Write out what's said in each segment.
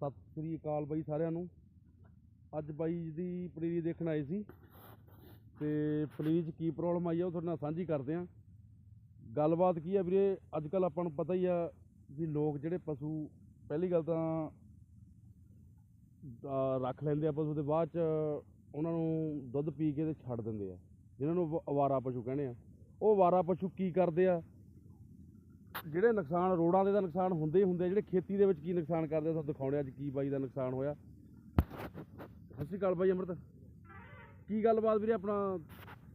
ਸਤਿ ਸ੍ਰੀ ਅਕਾਲ ਬਾਈ ਸਾਰਿਆਂ ਨੂੰ। ਅੱਜ ਬਾਈ ਦੀ ਪਨੀਰੀ ਦੇਖਣ ਆਏ ਸੀ ਤੇ ਪਨੀਰੀ 'ਚ ਕੀ ਪ੍ਰੋਬਲਮ ਆਈ ਆ ਉਹ ਤੁਹਾਡੇ ਨਾਲ ਸਾਂਝੀ ਕਰਦੇ ਆ। ਗੱਲਬਾਤ ਕੀ ਆ ਵੀਰੇ? ਅੱਜ ਕੱਲ ਆਪਾਂ ਨੂੰ ਪਤਾ ਹੀ ਆ ਵੀ ਲੋਕ ਜਿਹੜੇ ਪਸ਼ੂ ਪਹਿਲੀ ਗੱਲ ਤਾਂ ਰੱਖ ਲੈਂਦੇ ਆ ਪਸ਼ੂ ਤੇ ਬਾਅਦ ਚ ਉਹਨਾਂ ਨੂੰ ਦੁੱਧ ਪੀ ਕੇ ਤੇ ਛੱਡ ਦਿੰਦੇ ਆ। ਜਿਨ੍ਹਾਂ ਨੂੰ ਅਵਾ- ਅਵਾਰਾ ਪਸ਼ੂ ਕਹਿੰਦੇ ਆ। ਉਹ ਅਵਾਰਾ ਪਸ਼ੂ ਕੀ ਕਰਦੇ ਆ? ਜਿਹੜੇ ਨੁਕਸਾਨ ਰੋਡਾਂ ਦੇ ਤਾਂ ਨੁਕਸਾਨ ਹੁੰਦੇ ਹੀ ਹੁੰਦੇ ਆ ਜਿਹੜੇ ਖੇਤੀ ਦੇ ਵਿੱਚ ਕੀ ਨੁਕਸਾਨ ਕਰਦੇ ਆ ਤੁਹਾਨੂੰ ਦਿਖਾਉਣੇ ਅੱਜ ਕੀ ਬਾਈ ਦਾ ਨੁਕਸਾਨ ਹੋਇਆ। ਸਤਿ ਸ਼੍ਰੀ ਅਕਾਲ ਬਾਈ ਅੰਮ੍ਰਿਤ। ਕੀ ਗੱਲਬਾਤ ਵੀਰੇ ਆਪਣਾ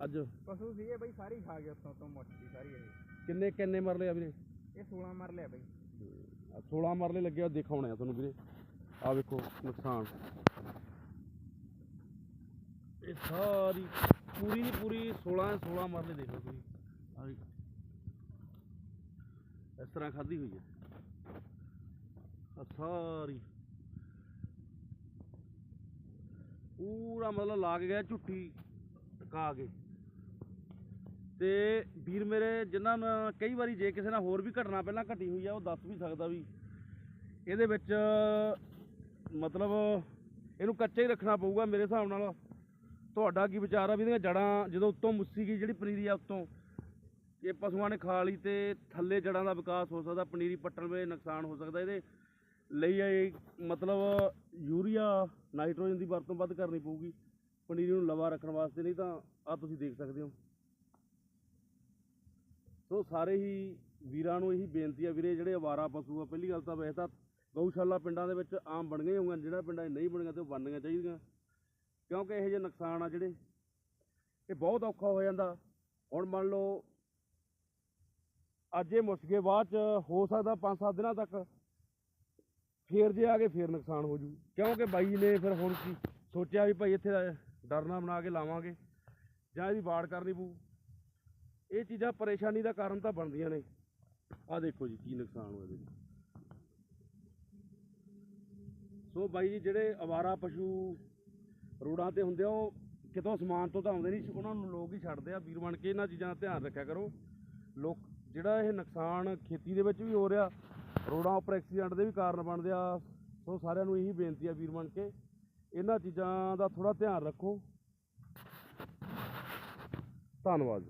ਅੱਜ? ਪਸ਼ੂ ਸੀਗੇ ਬਈ ਸਾਰੇ ਖਾ ਗਏ ਉੱਥੋਂ ਤੋਂ ਮੋਟੀ ਸਾਰੀ ਇਹ। ਕਿੰਨੇ ਕਿੰਨੇ ਮਰਲੇ ਆ ਵੀਰੇ? ਇਹ 16 ਮਰ ਲਿਆ ਬਈ। ਆਹ 16 ਮਰਲੇ ਲੱਗੇ ਆ ਦਿਖਾਉਣੇ ਆ ਤੁਹਾਨੂੰ ਵੀਰੇ। ਆ ਵੇਖੋ ਨੁਕਸਾਨ। ਇਹ ਸਾਰੀ ਪੂਰੀ ਪੂਰੀ 16 16 ਮਰਲੇ ਦੇਖ ਤੁਸੀਂ ਆਹ ਵੀ। ਇਸ ਤਰ੍ਹਾਂ ਖਾਧੀ ਹੋਈ ਹੈ ਆ ਸਾਰੀ। ਪੂਰਾ ਮਤਲਬ ਲਾ ਕੇ ਗਿਆ ਝੁੱਟੀ ਟਕਾ ਕੇ। ਤੇ ਵੀਰ ਮੇਰੇ ਜਿਨ੍ਹਾਂ ਨਾਲ ਕਈ ਵਾਰੀ ਜੇ ਕਿਸੇ ਨਾਲ ਹੋਰ ਵੀ ਘਟਨਾ ਪਹਿਲਾਂ ਘਟੀ ਹੋਈ ਆ, ਉਹ ਦੱਸ ਵੀ ਸਕਦਾ ਵੀ ਇਹਦੇ ਵਿੱਚ ਮਤਲਬ ਇਹਨੂੰ ਕੱਚਾ ਹੀ ਰੱਖਣਾ ਪਊਗਾ ਮੇਰੇ ਹਿਸਾਬ ਨਾਲ। ਤੁਹਾਡਾ ਕੀ ਵਿਚਾਰ ਆ ਵੀ ਇਹਦੀਆਂ ਜੜਾਂ ਜਦੋਂ ਉੱਤੋਂ ਮੁੱਸੀ ਗਈ, ਜਿਹੜੀ ਪਨੀਰੀ ਆ ਉੱਤੋਂ ਇਹ ਪਸ਼ੂਆਂ ਨੇ ਖਾ ਲਈ ਤੇ ਥੱਲੇ ਜੜਾਂ ਦਾ ਵਿਕਾਸ ਹੋ ਸਕਦਾ, ਪਨੀਰੀ ਪੱਟਣ ਵੇਲੇ ਨੁਕਸਾਨ ਹੋ ਸਕਦਾ। ਇਹਦੇ ਲਈ ਇਹ ਮਤਲਬ ਯੂਰੀਆ, ਨਾਈਟ੍ਰੋਜਨ ਦੀ ਵਰਤੋਂ ਵੱਧ ਕਰਨੀ ਪਊਗੀ। ਪਨੀਰੀ ਨੂੰ ਲਵਾ ਰੱਖਣ ਵਾਸਤੇ ਨਹੀਂ ਤਾਂ ਆ ਤੁਸੀਂ ਦੇਖ ਸਕਦੇ ਹੋ। ਸੋ ਸਾਰੇ ਹੀ ਵੀਰਾਂ ਨੂੰ ਇਹੀ ਬੇਨਤੀ ਆ ਵੀਰੇ, ਜਿਹੜੇ ਅਵਾਰਾ ਪਸ਼ੂ ਆ, ਪਹਿਲੀ ਗੱਲ ਤਾਂ ਵੈਸੇ ਤਾਂ ਗਊਸ਼ਾਲਾ ਪਿੰਡਾਂ ਦੇ ਵਿੱਚ ਆਮ ਬਣ ਗਏ ਹੋਣਗੇ ਜਿਹੜਾ ਪਿੰਡਾਂ 'ਚ ਨਹੀਂ ਬਣੀਆਂ ਤੇ ਉਹ ਬਣਨੀਆਂ ਚਾਹੀਦੀਆਂ। ਕਿਉਂਕਿ ਇਹੋ ਜਿਹੇ ਨੁਕਸਾਨ ਆ ਜਿਹੜੇ, ਇਹ ਬਹੁਤ ਔਖਾ ਹੋ ਜਾਂਦਾ। ਹੁਣ ਮੰਨ ਲਓ ਅੱਜ ਇਹ ਮੁਸਕੇ ਬਾਅਦ ਚ ਹੋ ਸਕਦਾ 5-7 ਦਿਨਾਂ ਤੱਕ ਫੇਰ ਜੇ ਆ ਕੇ ਫੇਰ ਨੁਕਸਾਨ ਹੋ ਜੂ। ਕਿਉਂਕਿ ਬਾਈ ਨੇ ਫਿਰ ਹੁਣ ਕੀ ਸੋਚਿਆ ਵੀ ਭਾਈ ਇੱਥੇ ਡਰਨਾ ਬਣਾ ਕੇ ਲਾਵਾਂਗੇ, ਜਾਂ ਇਹਦੀ ਬਾੜ ਕਰਨੀ ਪਊ। ਇਹ ਚੀਜ਼ਾਂ ਪਰੇਸ਼ਾਨੀ ਦਾ ਕਾਰਨ ਤਾਂ ਬਣਦੀਆਂ ਨੇ। ਆ ਦੇਖੋ ਜੀ, ਕੀ ਨੁਕਸਾਨ ਹੋਇਆ ਇਹਦੇ ਸੋ ਬਾਈ ਜੀ, ਜਿਹੜੇ ਅਵਾਰਾ ਪਸ਼ੂ ਰੋਡਾਂ ਤੇ ਹੁੰਦੇ ਆ, ਉਹ ਕਿਤੋਂ ਸਮਾਨ ਤੋਂ ਤਾਂ ਆਉਂਦੇ ਨਹੀਂ, ਉਹਨਾਂ ਨੂੰ ਲੋਕ ਹੀ ਛੱਡਦੇ ਆ। ਵੀਰ ਬਣ ਕੇ ਇਹਨਾਂ ਚੀਜ਼ਾਂ ਦਾ ਧਿਆਨ ਰੱਖਿਆ ਕਰੋ। ਲੋਕ ਜਿਹੜਾ ਇਹ ਨੁਕਸਾਨ ਖੇਤੀ ਦੇ ਵਿੱਚ ਵੀ ਹੋ ਰਿਹਾ, ਰੋਡਾਂ ਉੱਪਰ ਐਕਸੀਡੈਂਟ ਦੇ ਵੀ ਕਾਰਨ ਬਣਦੇ ਆ ਸੋ ਸਾਰਿਆਂ ਨੂੰ ਇਹੀ ਬੇਨਤੀ ਆ ਵੀਰ ਬਣ ਕੇ, ਇਹਨਾਂ ਚੀਜ਼ਾਂ ਦਾ ਥੋੜਾ ਧਿਆਨ ਰੱਖੋ। ਧੰਨਵਾਦ।